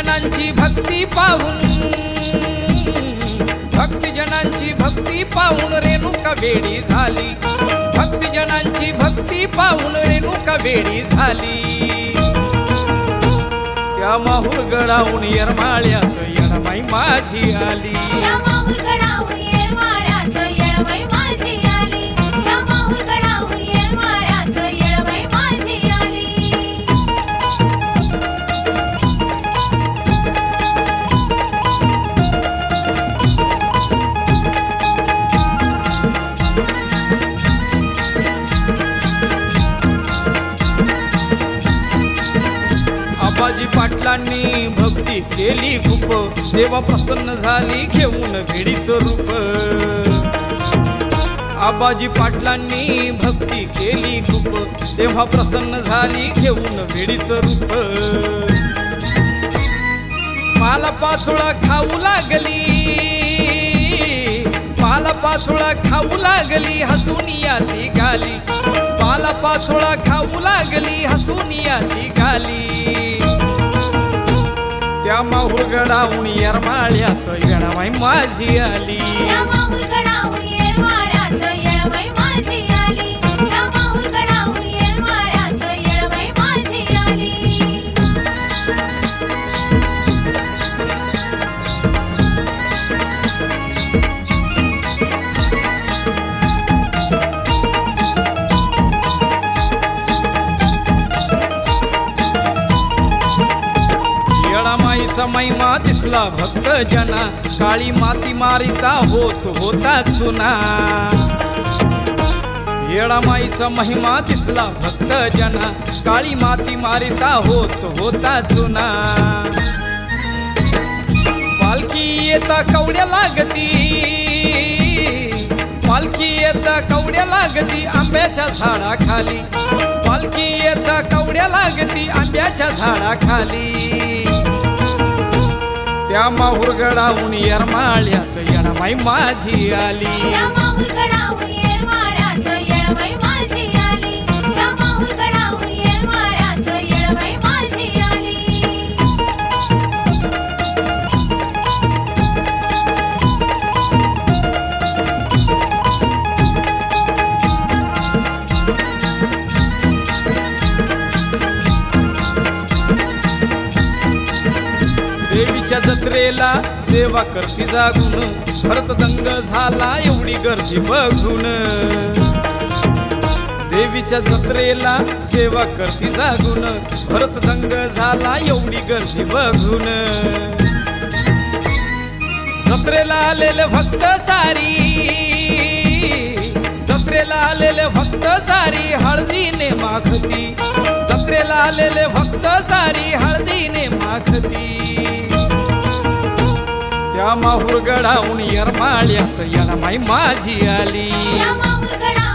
भक्तजनांची भक्ती पाहून भक्तजनांची भक्ती पाहून रेणुका वेडी झाली. भक्तजनांची भक्ती पाहून रेणुका वेडी झाली. त्या माहूर गडावून येरमाळ्यात येरमाई माझी आली. आबाजी पाटलांनी भक्ती केली खूप. देवा प्रसन्न झाली घेऊन भिडीचं रूप. आबाजी पाटलांनी भक्ती केली खूप. तेव्हा प्रसन्न झाली घेऊन भेडीचं रूप. पाला पाचोळा खाऊ लागली. पाला पाचोळा खाऊ लागली हसून ती गाली. पाला पाचोळा खाऊ लागली हसून ती गाली. त्या माहूर गडाहून येरमाळ्यात येणामाई माझी आली. त्यांचा महिमा दिसला भक्त जना. काळी माती मारिता होत होता चुना. येळामाईचा महिमा दिसला भक्त जना. काळी माती मारिता होत होता चुना. पालखी येता कवड्या लागती पालखी येता कवड्या लागती आंब्याच्या झाडाखाली. पालखी येता कवड्या लागती आंब्याच्या झाडाखाली. त्या माहुरगडाहून येरमाळ्यात येरमाळ्यात येणामाई माझी आली. देवीच्या जत्रेला सेवा करती जागून. भरत दंग झाला एवढी गर्दी बघून. देवीच्या जत्रेला सेवा करती जागून. भरत दंग झाला एवढी गर्दी बघून. जत्रेला आलेले भक्त सारी. जत्रेला आलेले भक्त सारी हळदीने माखती. जत्रेला आलेले भक्त सारी हळदीने माखती. श्यामा माहूर गडाहून येरमाळ्यात येणामाई माझी आली. या माहुरगडाहून